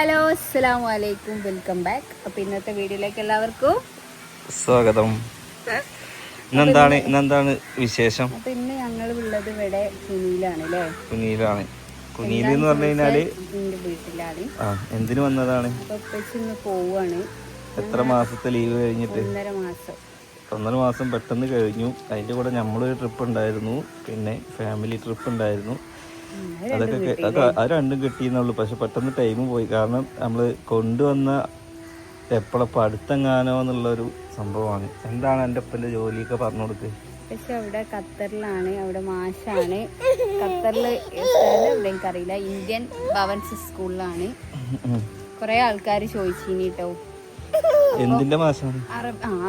Hello അസ്സലാമു വലൈക്കും welcome back. അപ്പൊ ഇന്നത്തെ വീഡിയോയിലേക്ക് എല്ലാവർക്കും സ്വാഗതം. ഇന്നെന്താണ് ഇന്നെന്താണ് വിശേഷം? അപ്പൊ ഇന്ന് ഞങ്ങൾ ഉള്ളത് ഇവിടെ കുനിയിലാണ് അല്ലേ കുനിയിലാണ്. കുനിയിൽ എന്ന് പറഞ്ഞു കഴിഞ്ഞാൽ എന്റെ വീട്ടിലാണ്. ആ എന്തിനു വന്നതാണ്? അപ്പൊ ഉപ്പച്ചി ഇന്ന് പോവാണ്. എത്ര മാസത്തെ ലീവ് കഴിഞ്ഞിട്ട്? ഒന്നര മാസം. ഒന്നര മാസം പെട്ടെന്ന് കഴിഞ്ഞു. അതിന്റെ കൂടെ നമ്മളൊരു ട്രിപ്പ് ഉണ്ടായിരുന്നു. പിന്നെ ഫാമിലി ട്രിപ്പ് ഉണ്ടായിരുന്നു. അതൊക്കെ അത് രണ്ടും കിട്ടിയെന്നുള്ളൂ പക്ഷെ പെട്ടെന്ന് ടൈം പോയി. കാരണം നമ്മൾ കൊണ്ടുവന്ന എപ്പോഴപ്പോൾ അടുത്തെങ്ങാനോ എന്നുള്ളൊരു സംഭവമാണ്. എന്താണ് എന്റെ ഒപ്പന്റെ ജോലിയൊക്കെ പറഞ്ഞു കൊടുക്ക്? പക്ഷെ അവിടെ ഖത്തറിലാണ് അവിടെ മാഷാണ്. ഖത്തറിൽ സ്ഥലം എവിടെ എനിക്കറിയില്ല. ഇന്ത്യൻ ഭവൻസ് സ്കൂളിലാണ്. കുറെ ആൾക്കാർ ചോദിച്ചിനി കേട്ടോ എന്തിന്റെ മാഷാണ്?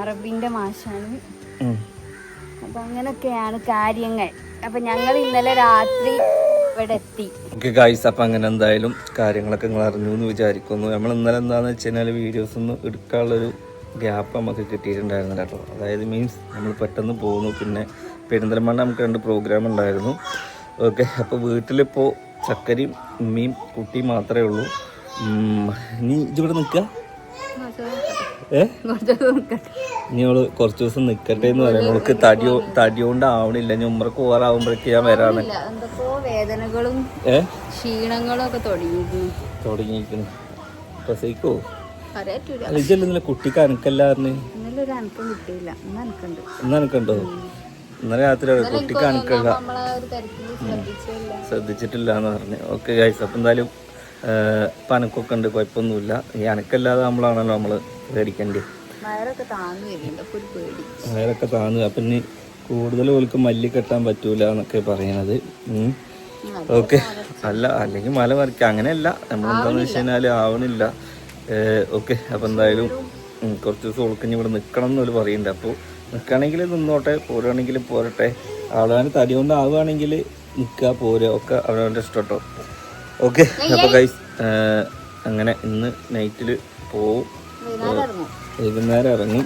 അറബിന്റെ മാഷാണ്. അപ്പൊ അങ്ങനൊക്കെയാണ് കാര്യങ്ങൾ. അപ്പൊ ഞങ്ങൾ ഇന്നലെ രാത്രി ഇവിടെ എത്തി ഓക്കെ ഗൈസ് അപ്പം അങ്ങനെ എന്തായാലും കാര്യങ്ങളൊക്കെ നിങ്ങൾ അറിഞ്ഞു എന്ന് വിചാരിക്കുന്നു. നമ്മൾ ഇന്നലെ എന്താണെന്ന് വെച്ച് കഴിഞ്ഞാൽ വീഡിയോസ് ഒന്നും എടുക്കാനുള്ളൊരു ഗ്യാപ്പ് നമുക്ക് കിട്ടിയിട്ടുണ്ടായിരുന്നില്ല കേട്ടോ. അതായത് മീൻസ് നമ്മൾ പെട്ടെന്ന് പോകുന്നു പിന്നെ പെരിന്തൽമണ്ണ നമുക്ക് രണ്ട് പ്രോഗ്രാം ഉണ്ടായിരുന്നു. ഓക്കെ അപ്പോൾ വീട്ടിലിപ്പോൾ ചക്കരയും ഉമ്മയും കുട്ടിയും മാത്രമേ ഉള്ളൂ. നീ ഇതിവിടെ നിൽക്കുക ഏ? ഇനി അവൾ കുറച്ച് ദിവസം നിക്കട്ടെ എന്ന് പറയാം. അവൾക്ക് തടിയോ തടി കൊണ്ട് ആവണില്ല ഇനി ഉമ്മർക്ക് പോകാറാവുമ്പോഴേക്ക് ഞാൻ വരാണ് വേദനകളും ക്ഷീണങ്ങളും ഒക്കെ തുടങ്ങിയിരിക്കുന്നു. പ്രസവിക്കോ ഇതല്ല ഇന്നലെ കുട്ടിക്ക് അനക്കല്ലാറിന് ഇന്ന് അനക്കുണ്ട്. ഇന്ന് അനക്കുണ്ടോ? ഇന്നലെ രാത്രി കുട്ടിക്ക് അനക്കല്ല ശ്രദ്ധിച്ചിട്ടില്ല. എന്ന് പറഞ്ഞു. ഓക്കെ ഗൈസ് അപ്പം എന്തായാലും പനക്കൊക്കെ ഉണ്ട്. കുഴപ്പമൊന്നുമില്ല. ഈ അനക്കല്ലാതെ നമ്മളാണല്ലോ നമ്മൾ പേടിക്കേണ്ടത് വയറൊക്കെ താന്നു വരുന്നുണ്ട്. അപ്പൊ ഒരു പേടി. വയറൊക്കെ താന്നു. അപ്പം ഇനി കൂടുതൽ ഓൾക്ക് മല്ലി കെട്ടാൻ പറ്റൂല എന്നൊക്കെ പറയണത്. ഓക്കെ. അല്ല അല്ലെങ്കിൽ മല മറിക്കുക അങ്ങനെയല്ല. നമ്മളെന്താന്ന് വെച്ച് കഴിഞ്ഞാൽ ആവണില്ല ഓക്കെ. അപ്പം എന്തായാലും കുറച്ച് ദിവസം ഓൾക്ക് ഇനി ഇവിടെ നിൽക്കണം എന്നൊരു പറയുന്നുണ്ട് അപ്പോൾ നിൽക്കുകയാണെങ്കിൽ നിന്നോട്ടെ പോരുകയാണെങ്കിൽ പോരട്ടെ. ആളാണ് തടി കൊണ്ട് ആവുകയാണെങ്കിൽ നിൽക്കുക പോരുക. ഒക്കെ അവരവന്റെ ഇഷ്ടം കേട്ടോ. ഓക്കെ. അപ്പോൾ ഗൈസ് അങ്ങനെ ഇന്ന് നൈറ്റിൽ പോവും. വൈകുന്നേരം ഇറങ്ങും.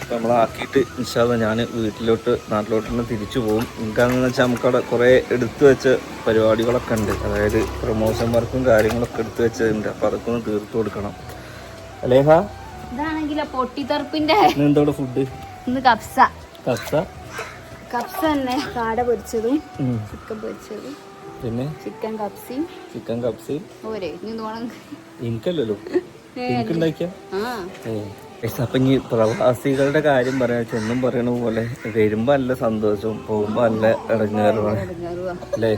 അപ്പം നമ്മളാക്കിയിട്ട് ഇൻഷാല്ല ഞാൻ വീട്ടിലോട്ട് നാട്ടിലോട്ട് തന്നെ തിരിച്ചു പോകും എനിക്കാണെന്ന് വെച്ചാൽ നമുക്കവിടെ കുറേ എടുത്തു വെച്ച പരിപാടികളൊക്കെ ഉണ്ട്. അതായത് പ്രൊമോഷൻ വർക്കും കാര്യങ്ങളൊക്കെ എടുത്തു വെച്ചതുണ്ട്. അപ്പോൾ അതൊക്കെ ഒന്ന് തീർത്തു കൊടുക്കണം. അലേഹ? ഇതാണെങ്കിലോ പൊട്ടിത്തെറുപ്പിന്റെ ഇന്ന് എന്തോടെ ഫുഡ് ഇന്ന് കപ്സ കപ്സ കപ്സ തന്നെ. കാട പൊരിച്ചതും ചിക്കൻ പൊരിച്ചതും. പിന്നെ? ചിക്കൻ കപ്സിയും ചിക്കൻ കപ്സ് ഓരേ ഇനി എനിക്കല്ലല്ലോ. ആ അപ്പം ഇനി പ്രവാസികളുടെ കാര്യം പറയാ ചെന്നും പറയണ പോലെ വരുമ്പോ നല്ല സന്തോഷവും പോകുമ്പോ നല്ല ഇടങ്ങേറുമാണ്. അല്ലേ?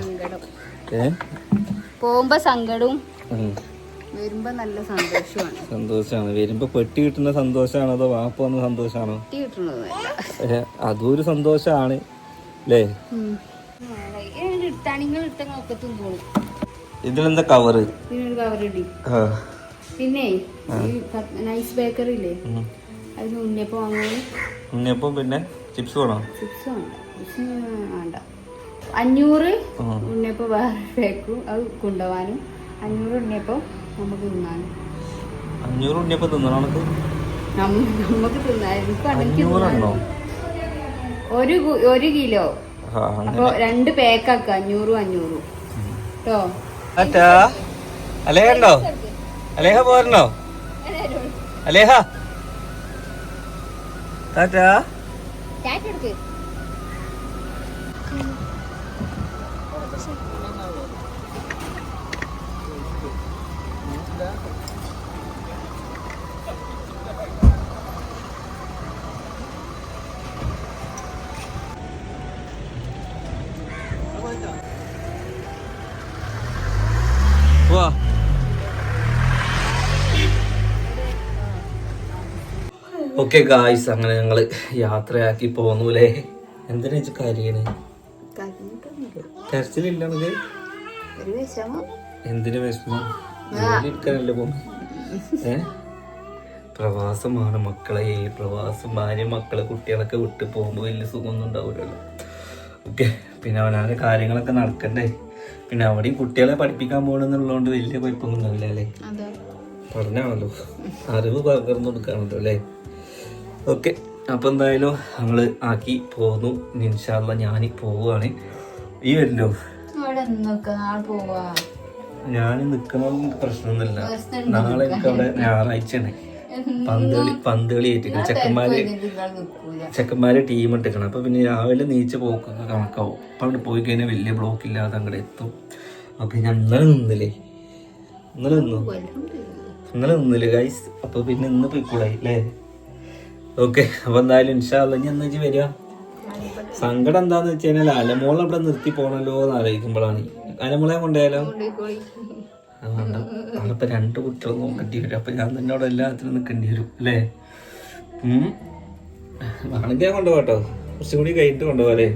പോകുമ്പോ സങ്കടവും വരുമ്പോ നല്ല സന്തോഷമാണ് വരുമ്പോ പെട്ടി കിട്ടുന്ന സന്തോഷാണോ അതോ വാപ്പ വന്ന സന്തോഷാണോ? അതും ഒരു സന്തോഷാണ്. അല്ലേ? ഇതിലെന്താ കവറ് ഇടി. പിന്നെ ഈ നൈസ് ബേക്കറി ഇല്ലേ? അതിന് ഉണ്ണിയപ്പം വാങ്ങുന്നത് ഉണ്ണിയപ്പം പിന്നെ ചിപ്സ് വേണോ? ചിപ്സ് വേണ്ട. ചിപ്സ് വേണ്ട. അഞ്ഞൂറ്. ഉണ്ണിയപ്പം വേറെ പേക്കും അത് കൊണ്ടുപോകാനും. അഞ്ഞൂറ് ഉണ്ണിയപ്പം നമുക്ക് തിന്നാനും. അഞ്ഞൂറ് ഉണ്ണിയപ്പം തിന്നണോ നമുക്ക് നമുക്ക് തിന്നായിരുന്നു ഒരു ഒരു കിലോ. അപ്പൊ രണ്ട് പേക്കാക്ക അഞ്ഞൂറും അഞ്ഞൂറും. കേട്ടോ അല്ലേ കണ്ടോ അലേഹ പോരണോ അലേഹ? ടാറ്റാ? വാ ഓക്കെ ഗായ്സ് അങ്ങനെ ഞങ്ങൾ യാത്രയാക്കി പോന്നൂലേ. എന്തിനാ വെച്ച് കാര്യണ്? കരച്ചിലില്ല നമുക്ക് ഒരു വിഷമം. എന്തിനു വിഷമം? ജോലി എടുക്കാനല്ലേ പോകും ഏ? പ്രവാസമാണ് മക്കളെ. ഈ പ്രവാസം ഭാര്യ മക്കളെ കുട്ടികളൊക്കെ വിട്ട് പോകുമ്പോൾ വലിയ സുഖമൊന്നും ഉണ്ടാവില്ലല്ലോ ഓക്കെ പിന്നെ അവനാന്റെ കാര്യങ്ങളൊക്കെ നടക്കണ്ടേ? പിന്നെ അവിടെയും കുട്ടികളെ പഠിപ്പിക്കാൻ പോകണമെന്നുള്ളതുകൊണ്ട് വലിയ കുഴപ്പമൊന്നും ഉണ്ടാവില്ല അല്ലേ? പറഞ്ഞാണല്ലോ. അറിവ് പകർന്നു കൊടുക്കാണല്ലോ അല്ലേ? ഓക്കെ അപ്പോൾ എന്തായാലും നമ്മൾ ആക്കി പോന്നു ഇൻഷാല്ല ഞാൻ പോവുകയാണ് ഈ വരുന്നോ ഞാൻ നിൽക്കണമെന്ന് പ്രശ്നമൊന്നുമില്ല. നാളെ എനിക്ക് അവിടെ ഞായറാഴ്ചയാണ്. പന്തളി പന്തളി ഏറ്റിക്കണം ചെക്കന്മാര് ചെക്കന്മാര് ടീം എടുക്കണം. അപ്പൊ പിന്നെ രാവിലെ നീച്ച പോക്കൊക്കെ കണക്കാവും. അപ്പൊ അവിടെ പോയി കഴിഞ്ഞാൽ വലിയ ബ്ലോക്ക് ഇല്ലാതെ അങ്ങോട്ട് എത്തും. അപ്പൊ ഞാൻ ഇന്നലെ നിന്നില്ലേ? ഇന്നലെ നിന്നു? ഇന്നലെ നിന്നില്ലേ ഗൈസ് അപ്പൊ പിന്നെ ഇന്ന് പോയിക്കൂടായി അല്ലേ? ഓക്കെ അപ്പൊ എന്തായാലും ഇൻഷാല്ല ഇനി എന്നാ ഇജ്ജ് വരിക? സങ്കടം എന്താന്ന് വെച്ച് കഴിഞ്ഞാൽ അലമോൾ അവിടെ നിർത്തി പോണല്ലോ എന്ന് ആലോചിക്കുമ്പോഴാണ്. അലമോളെ കൊണ്ടുപോയാലോ? അതുകൊണ്ട് അവിടെ രണ്ട് കുട്ടികൾ നോക്കേണ്ടി വരും. അപ്പൊ ഞാൻ തന്നെ അവിടെ എല്ലാത്തിനും നിൽക്കേണ്ടി വരും അല്ലേ? ഉം. വേണമെങ്കിൽ ഞാൻ കൊണ്ടുപോകട്ടോ കുറച്ചും കൂടി കഴിഞ്ഞിട്ട് കൊണ്ടുപോകല്ലേ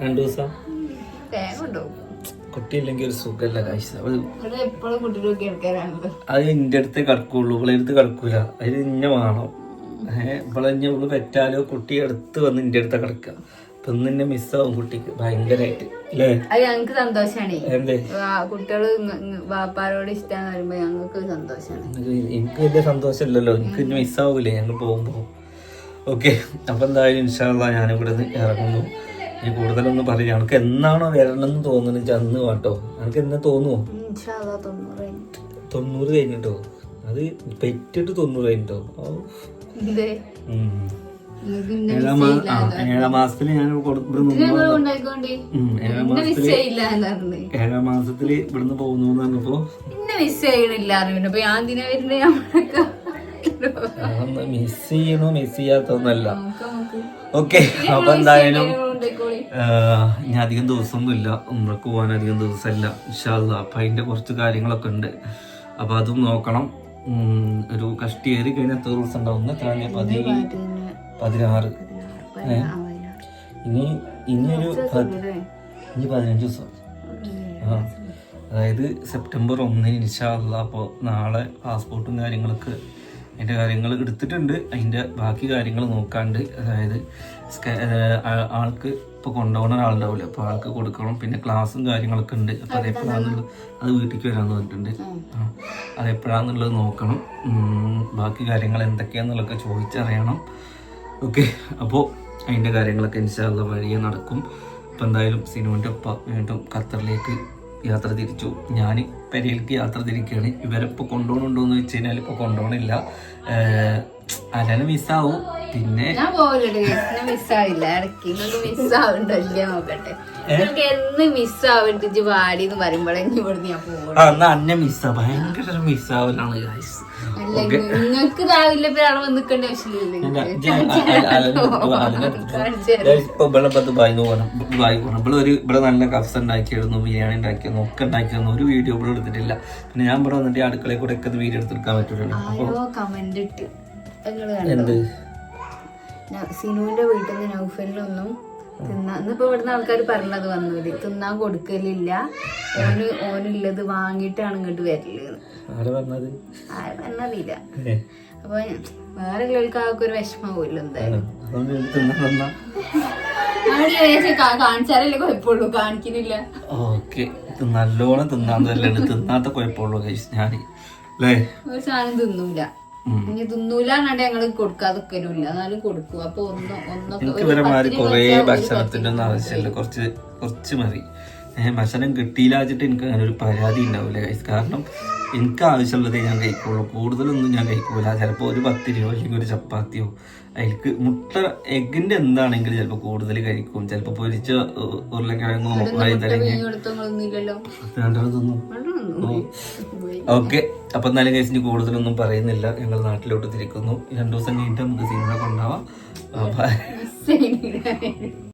രണ്ടു ദിവസം. കുട്ടിയില്ലെങ്കിൽ ഒരു സുഖമല്ല കാഴ്ച അത് എന്റെ എന്റെ അടുത്ത് കിടക്കുള്ളൂ. ഇവളെ അടുത്ത് കിടക്കൂല. അതിന് ഇന്നെ വേണം. ഇവളെ ഇവൾ പെറ്റാലോ? കുട്ടി അടുത്ത് വന്ന് ഇന്റെ അടുത്ത കിടക്കുക. അപ്പൊ ഇന്ന് എന്നെ മിസ്സാവും കുട്ടിക്ക് ഭയങ്കരമായിട്ട് അല്ലേ? അത് സന്തോഷാണേ. എന്തേ? വാപ്പാരോട് ഇഷ്ടം വരുമ്പോ ഞങ്ങൾക്ക് സന്തോഷാണ്. എനിക്ക് വലിയ സന്തോഷമില്ലല്ലോ. എനിക്ക് ഇനി മിസ്സാവൂലേ ഞങ്ങൾ പോകുമ്പോ. ഓക്കെ അപ്പൊ എന്തായാലും ഇൻഷാല്ല ഞാനിവിടെ നിന്ന് ഇറങ്ങുന്നു. ഇനി കൂടുതലൊന്നും പറയില്ല. എനിക്ക് എന്നാണോ വരണമെന്ന് തോന്നുന്നത് അന്ന് കേട്ടോ എനിക്ക് എന്നെ തോന്നുമോ തൊണ്ണൂറ് കഴിഞ്ഞിട്ടോ? അത് പെറ്റിട്ട് തൊണ്ണൂറ് കഴിഞ്ഞിട്ടോ ഓ. ഇതേ ഉം. നിങ്ങൾക്ക് ഇന്നെ ഏഴാം ഞാൻ ഏഴാം മാസത്തിൽ എന്ന് പറഞ്ഞു. ഏഴാം മാസത്തിൽ ഇവിടുന്ന് പോകുന്നു എന്ന് പറഞ്ഞപ്പോ മിസ് ചെയ്യണില്ല ഞാൻ നമ്മളൊക്കെ മിസ് ചെയ്യണോ മിസ് ചെയ്യാത്തൊന്നല്ല ഓക്കെ അപ്പൊ എന്തായാലും ഇനി അധികം ദിവസമൊന്നുമില്ല. ഉമ്രക്ക് പോകാൻ അധികം ദിവസമല്ല. ഇൻഷാല്ല അപ്പൊ അതിന്റെ കുറച്ച് കാര്യങ്ങളൊക്കെ ഉണ്ട്. അപ്പൊ അതും നോക്കണം. ഒരു കഷ്ടി ഏറി കഴിഞ്ഞാൽ എത്ര ദിവസം ഉണ്ടാവും? എത്ര പതി പതിനാറ്. ഇനി ഇനി ഒരു പ- ഇനി പതിനഞ്ച് ദിവസം. ആ. അതായത് സെപ്റ്റംബർ ഒന്നിന് ഇൻഷാല്ല അപ്പോൾ നാളെ പാസ്പോർട്ടും കാര്യങ്ങളൊക്കെ അതിന്റെ കാര്യങ്ങൾ എടുത്തിട്ടുണ്ട്. അതിന്റെ ബാക്കി കാര്യങ്ങൾ നോക്കാണ്ട്. അതായത് ആൾക്ക് ഇപ്പോൾ കൊണ്ടുപോകുന്ന ഒരാളുണ്ടാവില്ല അപ്പോൾ ആൾക്ക് കൊടുക്കണം. പിന്നെ ക്ലാസ്സും കാര്യങ്ങളൊക്കെ ഉണ്ട്. അപ്പോൾ അതെപ്പോഴാണെന്നുള്ളത് അത് വീട്ടിലേക്ക് വരാമെന്ന് പറഞ്ഞിട്ടുണ്ട്. ആ. അതെപ്പോഴാണെന്നുള്ളത് നോക്കണം. ബാക്കി കാര്യങ്ങൾ എന്തൊക്കെയാണെന്നുള്ളതൊക്കെ ചോദിച്ചറിയണം. ഓക്കെ. അപ്പോൾ അതിന്റെ കാര്യങ്ങളൊക്കെ ഇൻഷാല്ല വഴിയെ നടക്കും. അപ്പോൾ എന്തായാലും സിനിമന്റെ ഒപ്പം വീണ്ടും ഖത്തറിലേക്ക് യാത്ര തിരിച്ചു. ഞാൻ പെരയിലേക്ക് യാത്ര തിരിക്കുകയാണ് ഇവരിപ്പോൾ കൊണ്ടുപോകണുണ്ടോ എന്ന് വെച്ച് കഴിഞ്ഞാൽ ഇപ്പോൾ കൊണ്ടുപോകണില്ല. അലനെ മിസ്സാവും പിന്നെ ഞാൻ എന്നെ മിസ്സാവില്ല ഇടയ്ക്ക് മിസ്സാവുണ്ടോ ഇല്ല നോക്കട്ടെ. നിങ്ങൾക്ക് എന്ന് മിസ്സാവിട്ട് ഇജ്ജ് വാടി എന്ന് പറയുമ്പോഴേ ഇനി ഇവിടുന്ന് ഞാൻ പോകും അന്നെ മിസ്സാ ഭയങ്കര മിസ്സാവലാണ് അല്ല നിങ്ങൾക്ക് രാവിലെ ഇപ്പൊ അവിടെ വന്ന് നിൽക്കേണ്ട ഒരു ഇവിടെ നല്ല കഫ്സ് ഉണ്ടാക്കിയിരുന്നു ബിരിയാണി ഉണ്ടാക്കിയിരുന്നു ഒക്കെ ഉണ്ടാക്കിയിരുന്നു. ഒരു വീഡിയോ ഇവിടെ എടുത്തിട്ടില്ല. പിന്നെ ഞാൻ ഇവിടെ വന്നിട്ട് അടുക്കളയിൽ കൂടെ ഒക്കെ വീഡിയോ എടുത്തെടുക്കാൻ പറ്റുള്ളൂ കമന്റ് ഇട്ട്. എന്ത്? സിനുവിന്റെ വീട്ടിൽ നിന്ന് നൗഫലിനൊന്നും തിന്നാ ഇന്നിപ്പോ ഇവിടുന്ന് ആൾക്കാർ പറഞ്ഞത് വന്നത് തിന്നാൻ കൊടുക്കലില്ല. ഓന് ഓനുള്ളത് വാങ്ങിയിട്ടാണ് ഇങ്ങോട്ട് വരൽ. ആരാ പറഞ്ഞറിയില്ല അപ്പൊ വേറെ ഉള്ളവർക്ക് ആൾക്ക് ഒരു വിഷമാവുമല്ലോ എന്തായാലും. ഇത് കാണിച്ചാലല്ലേ കുഴപ്പമുള്ളൂ. കാണിക്കുന്നില്ല. ഓക്കെ. ഇത് നല്ലോണം തിന്നാൻ തന്നെയാണ്. തിന്നാത്ത കുഴപ്പമുള്ളൂ ഞാൻ ഒരു സാധനം തിന്നൂല. ഇനി തിന്നൂല എന്നാണ്ട് ഞങ്ങൾ കൊടുക്കാതൊക്കലുമില്ല എന്നാലും കൊടുക്കും. അപ്പൊ ഒന്ന് ഒന്നൊക്കെ എനിക്ക് ഇവരെമാര് കുറേ ഭക്ഷണത്തിന്റെ ഒന്നും ആവശ്യമില്ല. കുറച്ച് കുറച്ച് മതി. ഭക്ഷണം കിട്ടിയില്ല വെച്ചിട്ട് എനിക്ക് അങ്ങനെ ഒരു പരാതി ഉണ്ടാവില്ല കാരണം എനിക്ക് ആവശ്യമുള്ളതേ ഞാൻ കഴിക്കുള്ളൂ. കൂടുതലൊന്നും ഞാൻ കഴിക്കൂല. ചിലപ്പോൾ ഒരു പത്തിരിയോ അല്ലെങ്കിൽ ഒരു ചപ്പാത്തിയോ അതിലേക്ക് മുട്ട എഗിന്റെ എന്താണെങ്കിലും ചിലപ്പോൾ കൂടുതൽ കഴിക്കും. ചിലപ്പോൾ പൊരിച്ച ഉരുളക്കിഴങ്ങോ ഓക്കെ. അപ്പൊ എന്നാലും കേസിന് കൂടുതലൊന്നും പറയുന്നില്ല. ഞങ്ങൾ നാട്ടിലോട്ട് തിരിക്കുന്നു. രണ്ടു ദിവസം കഴിഞ്ഞിട്ട് നമുക്ക് സിനിമ കൊണ്ടാവാം